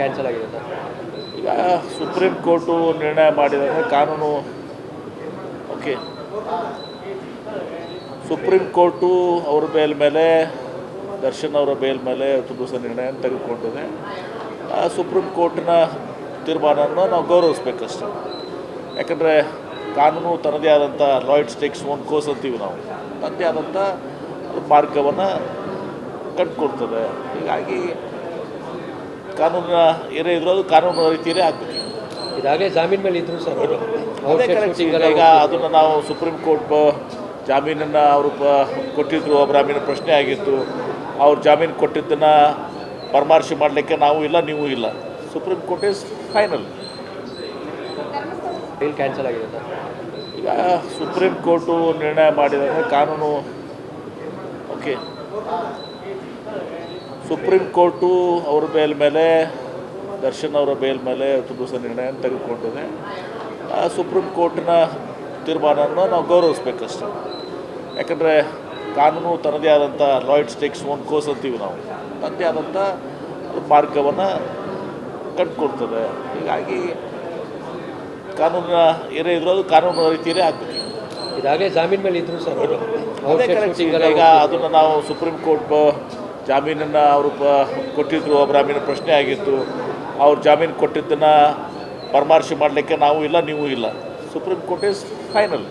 Cancel ಆಗಿದೆ ಈಗ supreme court ನಿರ್ಣಯ ಮಾಡಿದರೆ ಕಾನೂನು, ಓಕೆ. ಸುಪ್ರೀಂ ಕೋರ್ಟು ಅವ್ರ ಬೇಲ್ ಮೇಲೆ, ದರ್ಶನ್ ಅವರ ಬೇಲ್ ಮೇಲೆ ತುಂಬ ದಿವಸ ನಿರ್ಣಯ ತೆಗೆದುಕೊಂಡಿದೆ. ಆ ಸುಪ್ರೀಂ ಕೋರ್ಟಿನ ತೀರ್ಮಾನವನ್ನು ನಾವು ಗೌರವಿಸ್ಬೇಕಷ್ಟೆ. ಯಾಕಂದರೆ ಕಾನೂನು ತನ್ನದೇ ಆದಂಥ ಲಾಯ್ಡ್ ಸ್ಟೇಕ್ಸ್ ಒನ್ ಕೋರ್ಸ್ ಅಂತೀವಿ ನಾವು. ತನ್ನದೇ ಆದಂಥ ಮಾರ್ಗವನ್ನು ಕಂಡುಕೊಡ್ತದೆ. ಹೀಗಾಗಿ ಕಾನೂನಿನ ಏನೇ ಇದ್ರೂ ಅದು ಕಾನೂನು ರೀತಿಯಲ್ಲೇ ಆಗಬೇಕು. ಇದಾಗಲೇ ಜಾಮೀನು ಮೇಲೆ ಇದ್ರು ಸರ್ ಅದೇ ಕರೆಕ್ಟ್ ಈಗ ಈಗ ಅದನ್ನು ನಾವು ಸುಪ್ರೀಂ ಕೋರ್ಟ್ ಜಾಮೀನನ್ನು ಅವರು ಕೊಟ್ಟಿದ್ರು ಆಮೇಲೆ ಪ್ರಶ್ನೆ ಆಗಿತ್ತು. ಅವ್ರು ಜಾಮೀನು ಕೊಟ್ಟಿದ್ದನ್ನು ಪರಾಮರ್ಶೆ ಮಾಡಲಿಕ್ಕೆ ನಾವು ಇಲ್ಲ ನೀವು ಇಲ್ಲ. Supreme court is final deal cancel ಆಗಿದೆ ಸರ್. ಈಗ ಸುಪ್ರೀಂ ಕೋರ್ಟು ನಿರ್ಣಯ ಮಾಡಿದರೆ ಕಾನೂನು ಓಕೆ. ಸುಪ್ರೀಂ ಕೋರ್ಟು ಅವ್ರ ಬೇಲ್ ಮೇಲೆ ದರ್ಶನ್ ಅವರ ಬೇಲ್ ಮೇಲೆ ದಿವಸ ನಿರ್ಣಯ ತೆಗೆದುಕೊಂಡಿದೆ. ಆ ಸುಪ್ರೀಂ ಕೋರ್ಟಿನ ತೀರ್ಮಾನವನ್ನು ನಾವು ಗೌರವಿಸ್ಬೇಕಷ್ಟೆ. ಯಾಕಂದರೆ ಕಾನೂನು ತನ್ನದೇ ಆದಂಥ ಲಾಯ್ಡ್ ಸ್ಟೇಕ್ಸ್ ಓನ್ ಕೋರ್ಸ್ ಅಂತೀವಿ ನಾವು. ತನ್ನದೇ ಆದಂಥ ಮಾರ್ಗವನ್ನು ಕಂಡುಕೊಡ್ತದೆ. ಹೀಗಾಗಿ ಕಾನೂನಿನ ಏನೇ ಇದ್ರೂ ಅದು ಕಾನೂನು ರೀತಿಯೇ ಆಗ್ತದೆ ಇದಾಗಲೇ ಜಾಮೀನು ಮೇಲೆ ಇದ್ರು ಸರ್ ಈಗ ಅದನ್ನು ನಾವು ಸುಪ್ರೀಂ ಕೋರ್ಟ್ ಜಾಮೀನನ್ನು ಅವರು ಪ ಕೊಟ್ಟಿದ್ದರು ಬ್ರಾಹ್ಮೀಣ ಪ್ರಶ್ನೆ ಆಗಿತ್ತು. ಅವ್ರು ಜಾಮೀನು ಕೊಟ್ಟಿದ್ದನ್ನು ಪರಾಮರ್ಶೆ ಮಾಡಲಿಕ್ಕೆ ನಾವು ಇಲ್ಲ, ನೀವು ಇಲ್ಲ. Supreme court is final